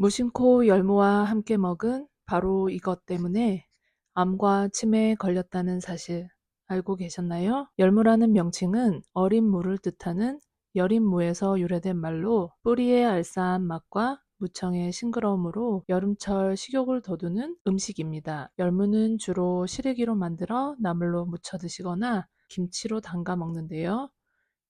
무심코 열무와 함께 먹은 바로 이것 때문에 암과 치매에 걸렸다는 사실 알고 계셨나요? 열무라는 명칭은 어린 무를 뜻하는 여린 무에서 유래된 말로 뿌리의 알싸한 맛과 무청의 싱그러움으로 여름철 식욕을 돋우는 음식입니다. 열무는 주로 시래기로 만들어 나물로 무쳐 드시거나 김치로 담가 먹는데요.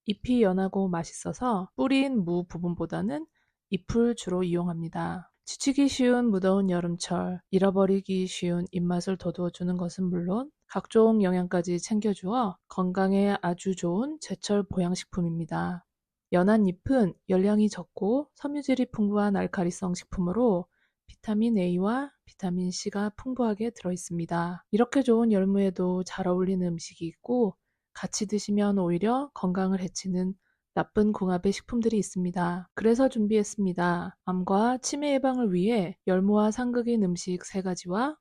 잎이 연하고 맛있어서 뿌린 무 부분보다는 잎을 주로 이용합니다. 지치기 쉬운 무더운 여름철, 잃어버리기 쉬운 입맛을 돋워주는 것은 물론 각종 영양까지 챙겨주어 건강에 아주 좋은 제철 보양식품입니다. 연한 잎은 열량이 적고 섬유질이 풍부한 알카리성 식품으로 비타민 A와 비타민 C가 풍부하게 들어있습니다. 이렇게 좋은 열무에도 잘 어울리는 음식이 있고 같이 드시면 오히려 건강을 해치는 나쁜 궁합의 식품들이 있습니다. 그래서 준비했습니다. 암과 치매 예방을 위해 열무와 상극인 음식 3가지와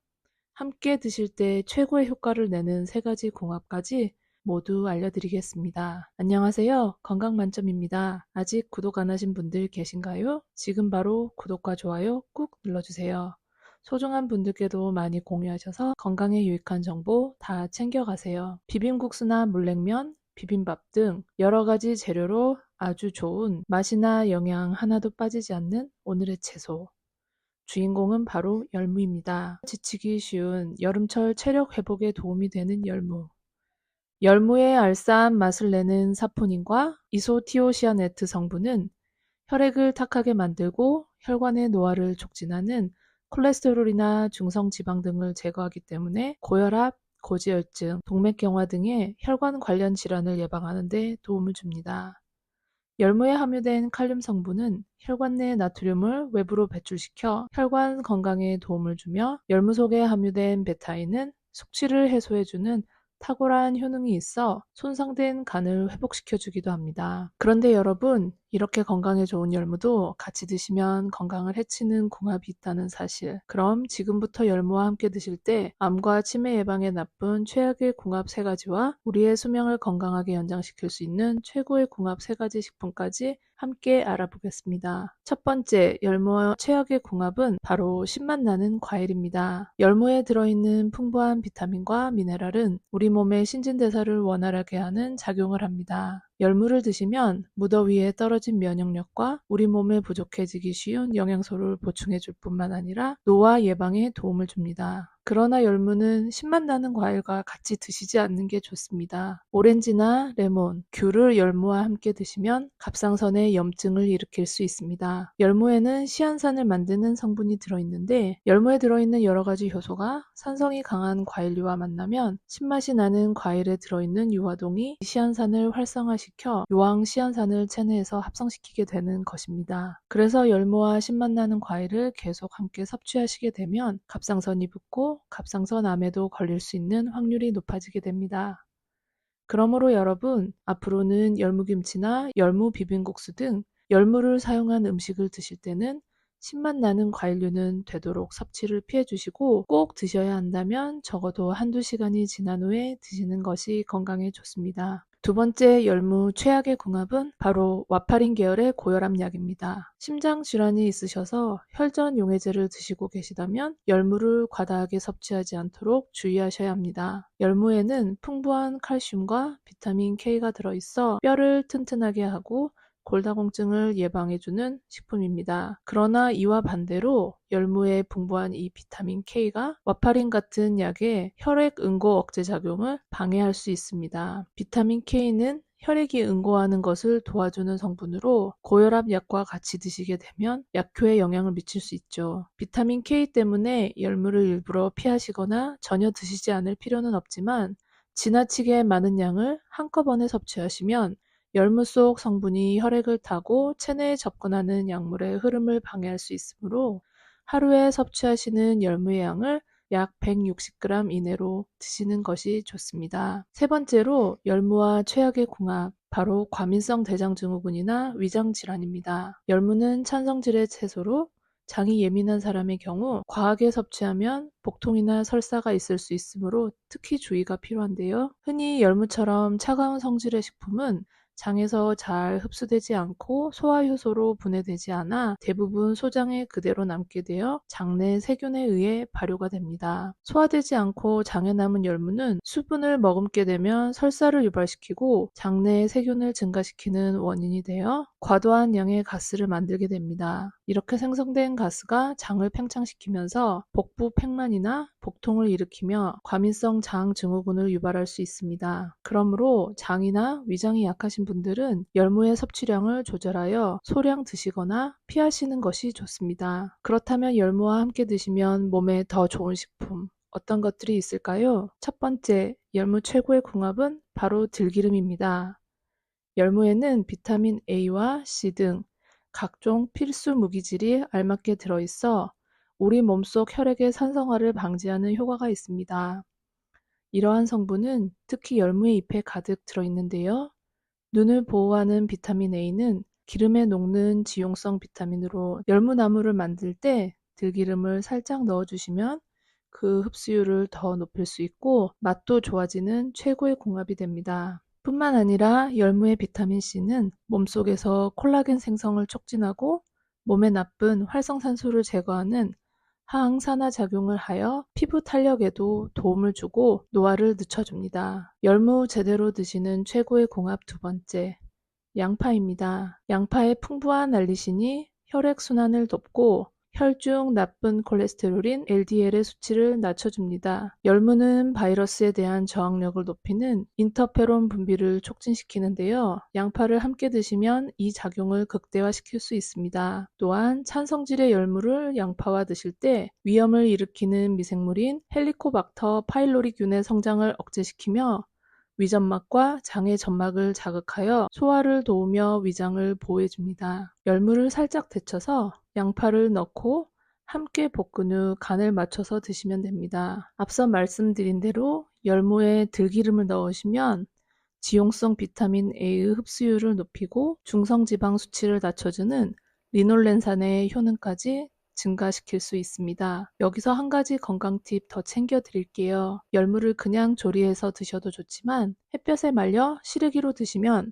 함께 드실 때 최고의 효과를 내는 3가지 궁합까지 모두 알려드리겠습니다. 안녕하세요. 건강만점입니다. 아직 구독 안 하신 분들 계신가요? 지금 바로 구독과 좋아요 꾹 눌러주세요. 소중한 분들께도 많이 공유하셔서 건강에 유익한 정보 다 챙겨가세요. 비빔국수나 물냉면, 비빔밥 등 여러 가지 재료로 아주 좋은 맛이나 영양 하나도 빠지지 않는 오늘의 채소. 주인공은 바로 열무입니다. 지치기 쉬운 여름철 체력 회복에 도움이 되는 열무. 열무의 알싸한 맛을 내는 사포닌과 이소티오시아네트 성분은 혈액을 탁하게 만들고 혈관의 노화를 촉진하는 콜레스테롤이나 중성 지방 등을 제거하기 때문에 고혈압, 고지혈증, 동맥경화 등의 혈관 관련 질환을 예방하는 데 도움을 줍니다. 열무에 함유된 칼륨 성분은 혈관 내 나트륨을 외부로 배출시켜 혈관 건강에 도움을 주며 열무 속에 함유된 베타인은 숙취를 해소해주는 탁월한 효능이 있어 손상된 간을 회복시켜주기도 합니다. 그런데 여러분, 이렇게 건강에 좋은 열무도 같이 드시면 건강을 해치는 궁합이 있다는 사실. 그럼 지금부터 열무와 함께 드실 때 암과 치매 예방에 나쁜 최악의 궁합 3가지와 우리의 수명을 건강하게 연장시킬 수 있는 최고의 궁합 3가지 식품까지 함께 알아보겠습니다. 첫 번째, 열무와 최악의 궁합은 바로 신맛 나는 과일입니다. 열무에 들어있는 풍부한 비타민과 미네랄은 우리 몸의 신진대사를 원활하게 하는 작용을 합니다. 열무를 드시면 무더위에 떨어진 면역력과 우리 몸에 부족해지기 쉬운 영양소를 보충해 줄 뿐만 아니라 노화 예방에 도움을 줍니다. 그러나 열무는 신맛 나는 과일과 같이 드시지 않는 게 좋습니다. 오렌지나 레몬, 귤을 열무와 함께 드시면 갑상선에 염증을 일으킬 수 있습니다. 열무에는 시안산을 만드는 성분이 들어있는데 열무에 들어있는 여러 가지 효소가 산성이 강한 과일류와 만나면 신맛이 나는 과일에 들어있는 유화동이 시안산을 활성화시 켜 요항 시안산을 체내에서 합성시키게 되는 것입니다. 그래서 열무와 신맛 나는 과일을 계속 함께 섭취하시게 되면 갑상선이 붓고 갑상선 암에도 걸릴 수 있는 확률이 높아지게 됩니다. 그러므로 여러분, 앞으로는 열무김치나 열무 비빔국수 등 열무를 사용한 음식을 드실 때는 신맛 나는 과일류는 되도록 섭취를 피해 주시고 꼭 드셔야 한다면 적어도 한두 시간이 지난 후에 드시는 것이 건강에 좋습니다. 두 번째 열무 최악의 궁합은 바로 와파린 계열의 고혈압 약입니다. 심장 질환이 있으셔서 혈전 용해제를 드시고 계시다면 열무를 과다하게 섭취하지 않도록 주의하셔야 합니다. 열무에는 풍부한 칼슘과 비타민 K가 들어있어 뼈를 튼튼하게 하고 골다공증을 예방해주는 식품입니다. 그러나 이와 반대로 열무에 풍부한 이 비타민 K가 와파린 같은 약의 혈액 응고 억제 작용을 방해할 수 있습니다. 비타민 K는 혈액이 응고하는 것을 도와주는 성분으로 고혈압 약과 같이 드시게 되면 약효에 영향을 미칠 수 있죠. 비타민 K 때문에 열무를 일부러 피하시거나 전혀 드시지 않을 필요는 없지만 지나치게 많은 양을 한꺼번에 섭취하시면 열무 속 성분이 혈액을 타고 체내에 접근하는 약물의 흐름을 방해할 수 있으므로 하루에 섭취하시는 열무의 양을 약 160g 이내로 드시는 것이 좋습니다. 세 번째로 열무와 최악의 궁합, 바로 과민성 대장증후군이나 위장질환입니다. 열무는 찬성질의 채소로 장이 예민한 사람의 경우 과하게 섭취하면 복통이나 설사가 있을 수 있으므로 특히 주의가 필요한데요. 흔히 열무처럼 차가운 성질의 식품은 장에서 잘 흡수되지 않고 소화효소로 분해되지 않아 대부분 소장에 그대로 남게 되어 장내 세균에 의해 발효가 됩니다. 소화되지 않고 장에 남은 열무는 수분을 머금게 되면 설사를 유발시키고 장내의 세균을 증가시키는 원인이 되어 과도한 양의 가스를 만들게 됩니다. 이렇게 생성된 가스가 장을 팽창시키면서 복부 팽만이나 복통을 일으키며 과민성 장 증후군을 유발할 수 있습니다. 그러므로 장이나 위장이 약하신 분들은 열무의 섭취량을 조절하여 소량 드시거나 피하시는 것이 좋습니다. 그렇다면 열무와 함께 드시면 몸에 더 좋은 식품 어떤 것들이 있을까요? 첫 번째, 열무 최고의 궁합은 바로 들기름입니다. 열무에는 비타민 A와 C 등 각종 필수 무기질이 알맞게 들어있어 우리 몸속 혈액의 산성화를 방지하는 효과가 있습니다. 이러한 성분은 특히 열무의 잎에 가득 들어있는데요. 눈을 보호하는 비타민 A는 기름에 녹는 지용성 비타민으로 열무나무를 만들 때 들기름을 살짝 넣어주시면 그 흡수율을 더 높일 수 있고 맛도 좋아지는 최고의 궁합이 됩니다. 뿐만 아니라 열무의 비타민 C는 몸속에서 콜라겐 생성을 촉진하고 몸에 나쁜 활성산소를 제거하는 항산화 작용을 하여 피부 탄력에도 도움을 주고 노화를 늦춰줍니다. 열무 제대로 드시는 최고의 궁합 두 번째, 양파입니다. 양파의 풍부한 알리신이 혈액순환을 돕고 혈중 나쁜 콜레스테롤인 LDL의 수치를 낮춰줍니다. 열무는 바이러스에 대한 저항력을 높이는 인터페론 분비를 촉진시키는데요. 양파를 함께 드시면 이 작용을 극대화시킬 수 있습니다. 또한 찬성질의 열무를 양파와 드실 때 위염을 일으키는 미생물인 헬리코박터 파일로리균의 성장을 억제시키며 위점막과 장의 점막을 자극하여 소화를 도우며 위장을 보호해줍니다. 열무를 살짝 데쳐서 양파를 넣고 함께 볶은 후 간을 맞춰서 드시면 됩니다. 앞서 말씀드린 대로 열무에 들기름을 넣으시면 지용성 비타민 A의 흡수율을 높이고 중성지방 수치를 낮춰주는 리놀렌산의 효능까지 증가시킬 수 있습니다. 여기서 한 가지 건강 팁 더 챙겨 드릴게요. 열무를 그냥 조리해서 드셔도 좋지만 햇볕에 말려 시래기로 드시면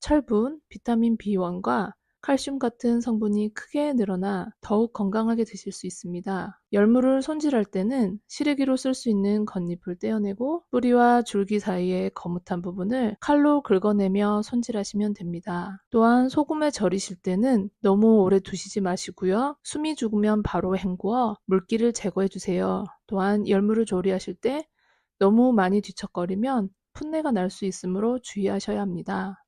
철분, 비타민 B1과 칼슘 같은 성분이 크게 늘어나 더욱 건강하게 드실 수 있습니다. 열무를 손질할 때는 시래기로 쓸 수 있는 겉잎을 떼어내고 뿌리와 줄기 사이의 거뭇한 부분을 칼로 긁어내며 손질하시면 됩니다. 또한 소금에 절이실 때는 너무 오래 두시지 마시고요. 숨이 죽으면 바로 헹구어 물기를 제거해 주세요. 또한 열무를 조리하실 때 너무 많이 뒤척거리면 풋내가 날 수 있으므로 주의하셔야 합니다.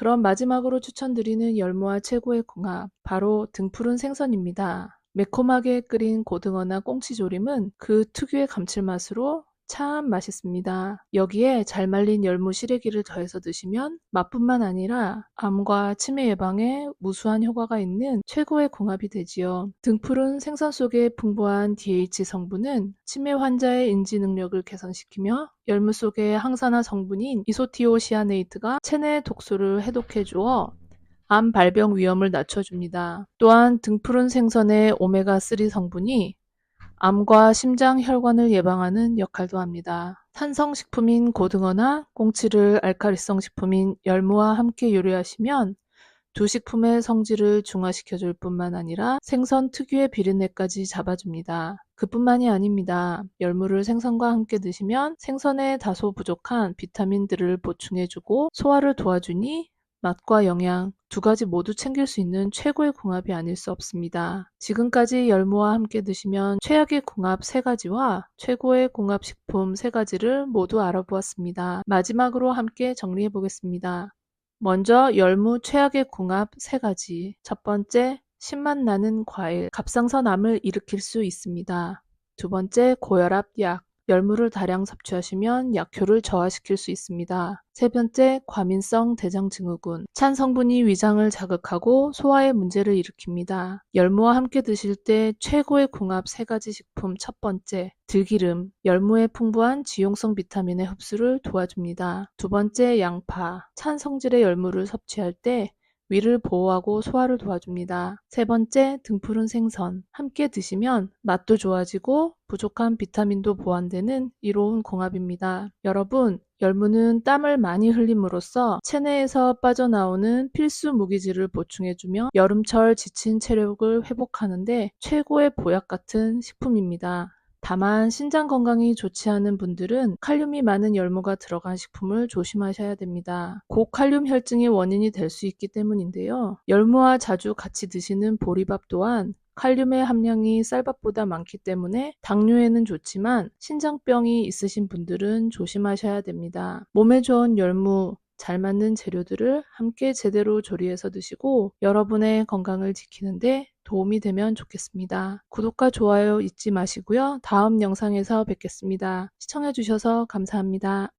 그럼 마지막으로 추천드리는 열무와 최고의 궁합, 바로 등푸른 생선입니다. 매콤하게 끓인 고등어나 꽁치조림은 그 특유의 감칠맛으로 참 맛있습니다. 여기에 잘 말린 열무 시래기를 더해서 드시면 맛뿐만 아니라 암과 치매 예방에 무수한 효과가 있는 최고의 궁합이 되지요. 등푸른 생선 속의 풍부한 DH 성분은 치매 환자의 인지 능력을 개선시키며 열무 속의 항산화 성분인 이소티오시아네이트가 체내 독소를 해독해 주어 암 발병 위험을 낮춰줍니다. 또한 등푸른 생선의 오메가3 성분이 암과 심장 혈관을 예방하는 역할도 합니다. 탄성식품인 고등어나 꽁치를 알카리성 식품인 열무와 함께 요리하시면 두 식품의 성질을 중화시켜줄 뿐만 아니라 생선 특유의 비린내까지 잡아줍니다. 그뿐만이 아닙니다. 열무를 생선과 함께 드시면 생선에 다소 부족한 비타민들을 보충해주고 소화를 도와주니 맛과 영양 두 가지 모두 챙길 수 있는 최고의 궁합이 아닐 수 없습니다. 지금까지 열무와 함께 드시면 최악의 궁합 세 가지와 최고의 궁합 식품 세 가지를 모두 알아보았습니다. 마지막으로 함께 정리해 보겠습니다. 먼저 열무 최악의 궁합 세 가지. 첫 번째, 신맛 나는 과일, 갑상선 암을 일으킬 수 있습니다. 두 번째, 고혈압 약. 열무를 다량 섭취하시면 약효를 저하시킬 수 있습니다. 세 번째, 과민성 대장증후군. 찬 성분이 위장을 자극하고 소화에 문제를 일으킵니다. 열무와 함께 드실 때 최고의 궁합 세 가지 식품 첫 번째, 들기름. 열무의 풍부한 지용성 비타민의 흡수를 도와줍니다. 두 번째, 양파. 찬 성질의 열무를 섭취할 때 위를 보호하고 소화를 도와줍니다. 세 번째, 등푸른 생선. 함께 드시면 맛도 좋아지고 부족한 비타민도 보완되는 이로운 궁합입니다. 여러분, 열무는 땀을 많이 흘림으로써 체내에서 빠져나오는 필수 무기질을 보충해주며 여름철 지친 체력을 회복하는데 최고의 보약 같은 식품입니다. 다만 신장 건강이 좋지 않은 분들은 칼륨이 많은 열무가 들어간 식품을 조심하셔야 됩니다. 고칼륨 혈증의 원인이 될 수 있기 때문인데요. 열무와 자주 같이 드시는 보리밥 또한 칼륨의 함량이 쌀밥보다 많기 때문에 당뇨에는 좋지만 신장병이 있으신 분들은 조심하셔야 됩니다. 몸에 좋은 열무, 잘 맞는 재료들을 함께 제대로 조리해서 드시고 여러분의 건강을 지키는데 도움이 되면 좋겠습니다. 구독과 좋아요 잊지 마시고요. 다음 영상에서 뵙겠습니다. 시청해주셔서 감사합니다.